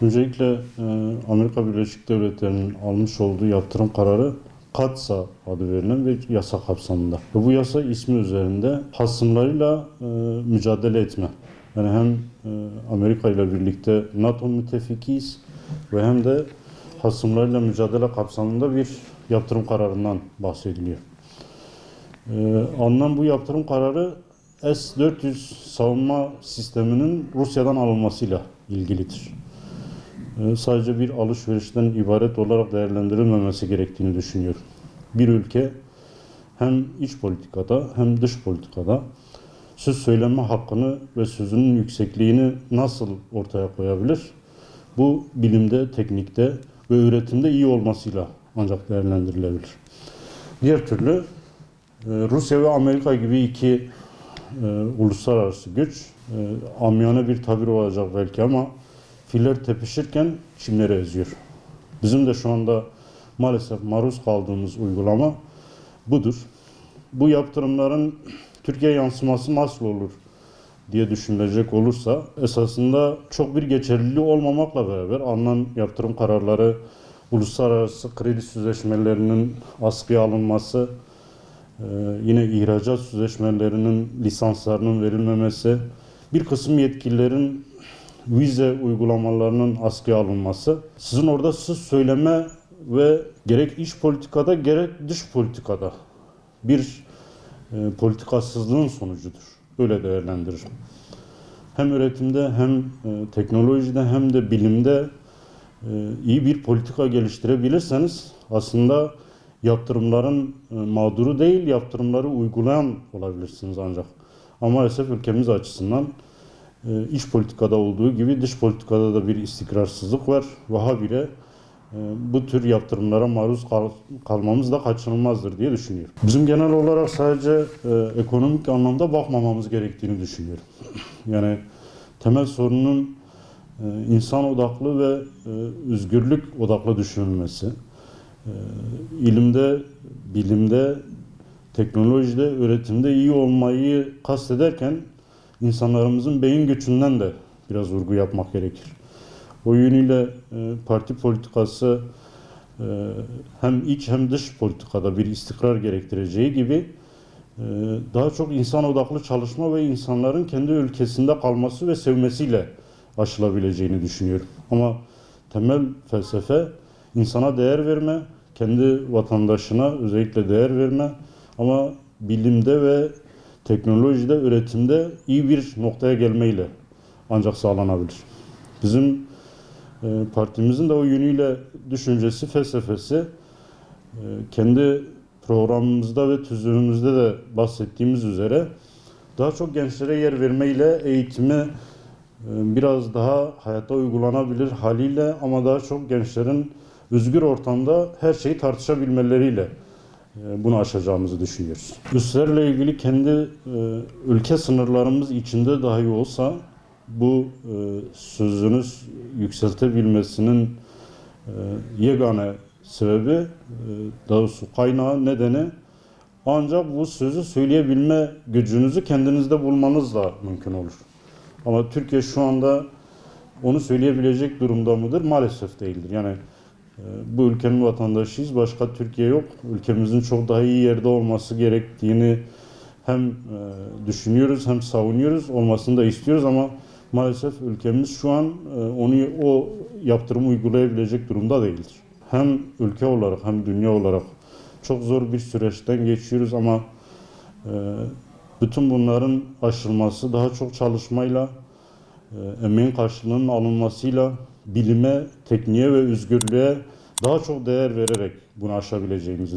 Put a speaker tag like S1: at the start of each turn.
S1: Öncelikle e, Amerika Birleşik Devletleri'nin almış olduğu yaptırım kararı KATSA adı verilen bir yasa kapsamında. Ve bu yasa ismi üzerinde hasımlarıyla e, mücadele etme. Yani hem e, Amerika ile birlikte NATO müttefikiyiz ve hem de hasımlarıyla mücadele kapsamında bir yaptırım kararından bahsediliyor. E, alınan bu yaptırım kararı S-400 savunma sisteminin Rusya'dan alınmasıyla ilgilidir. Ee, sadece bir alışverişten ibaret olarak değerlendirilmemesi gerektiğini düşünüyorum. Bir ülke hem iç politikada hem dış politikada söz söyleme hakkını ve sözünün yüksekliğini nasıl ortaya koyabilir? Bu bilimde, teknikte ve üretimde iyi olmasıyla ancak değerlendirilebilir. Diğer türlü e, Rusya ve Amerika gibi iki e, uluslararası güç e, amiyane bir tabir olacak belki ama filler tepişirken çimleri eziyor. Bizim de şu anda maalesef maruz kaldığımız uygulama budur. Bu yaptırımların Türkiye yansıması nasıl olur diye düşünülecek olursa esasında çok bir geçerliliği olmamakla beraber alınan yaptırım kararları uluslararası kredi sözleşmelerinin askıya alınması, ee, yine ihracat sözleşmelerinin lisanslarının verilmemesi, bir kısım yetkililerin vize uygulamalarının askıya alınması, sizin orada söz söyleme ve gerek iç politikada gerek dış politikada bir e, politikasızlığın sonucudur. Öyle değerlendiririm. Hem üretimde hem e, teknolojide hem de bilimde e, iyi bir politika geliştirebilirseniz aslında yaptırımların e, mağduru değil, yaptırımları uygulayan olabilirsiniz ancak. Ama maalesef ülkemiz açısından iç politikada olduğu gibi dış politikada da bir istikrarsızlık var. Ve habire e, bu tür yaptırımlara maruz kal- kalmamız da kaçınılmazdır diye düşünüyorum. Bizim genel olarak sadece e, ekonomik anlamda bakmamamız gerektiğini düşünüyorum. Yani temel sorunun e, insan odaklı ve e, özgürlük odaklı düşünülmesi. E, ilimde, bilimde, teknolojide, üretimde iyi olmayı kastederken insanlarımızın beyin göçünden de biraz vurgu yapmak gerekir. O yönüyle e, parti politikası e, hem iç hem dış politikada bir istikrar gerektireceği gibi e, daha çok insan odaklı çalışma ve insanların kendi ülkesinde kalması ve sevmesiyle aşılabileceğini düşünüyorum. Ama temel felsefe insana değer verme, kendi vatandaşına özellikle değer verme ama bilimde ve teknolojide, üretimde iyi bir noktaya gelmeyle ancak sağlanabilir. Bizim e, partimizin de o yönüyle düşüncesi, felsefesi e, kendi programımızda ve tüzüğümüzde de bahsettiğimiz üzere daha çok gençlere yer vermeyle eğitimi e, biraz daha hayata uygulanabilir haliyle ama daha çok gençlerin özgür ortamda her şeyi tartışabilmeleriyle bunu aşacağımızı düşünüyoruz. Üstlerle ilgili kendi e, ülke sınırlarımız içinde dahi olsa bu e, sözünüz yükseltebilmesinin e, yegane sebebi daha doğrusu kaynağı nedeni ancak bu sözü söyleyebilme gücünüzü kendinizde bulmanızla mümkün olur. Ama Türkiye şu anda onu söyleyebilecek durumda mıdır? Maalesef değildir. Yani bu ülkenin vatandaşıyız. Başka Türkiye yok. Ülkemizin çok daha iyi yerde olması gerektiğini hem e, düşünüyoruz hem savunuyoruz. Olmasını da istiyoruz ama maalesef ülkemiz şu an e, onu o yaptırımı uygulayabilecek durumda değildir. Hem ülke olarak hem dünya olarak çok zor bir süreçten geçiyoruz ama e, bütün bunların aşılması daha çok çalışmayla, emeğin karşılığının alınmasıyla, bilime, tekniğe ve özgürlüğe daha çok değer vererek bunu aşabileceğimizi